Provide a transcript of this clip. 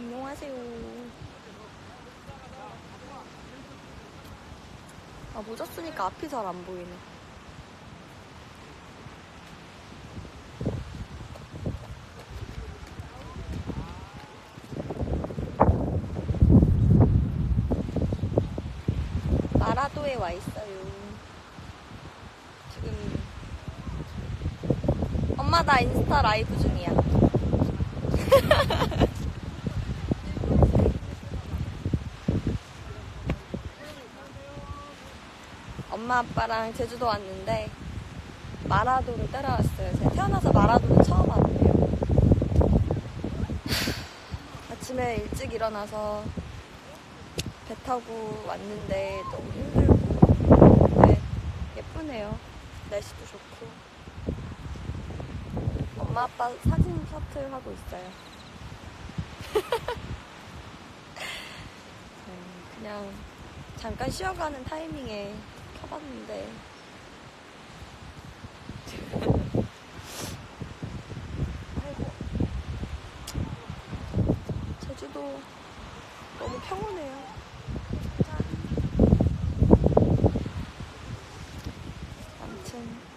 안녕하세요. 아, 모자 쓰니까 앞이 잘 안 보이네. 마라도에 와 있어요. 지금 엄마 나 인스타 라이브 중. 엄마 아빠랑 제주도 왔는데 마라도를 따라왔어요. 제가 태어나서 마라도는 처음 왔는데요. 아침에 일찍 일어나서 배 타고 왔는데 너무 힘들고 네, 예쁘네요. 날씨도 좋고 엄마 아빠 사진 셔틀 하고 있어요. 네, 그냥 잠깐 쉬어가는 타이밍에 타봤는데. 아이고. 제주도 너무 평온해요. 짠 아무튼.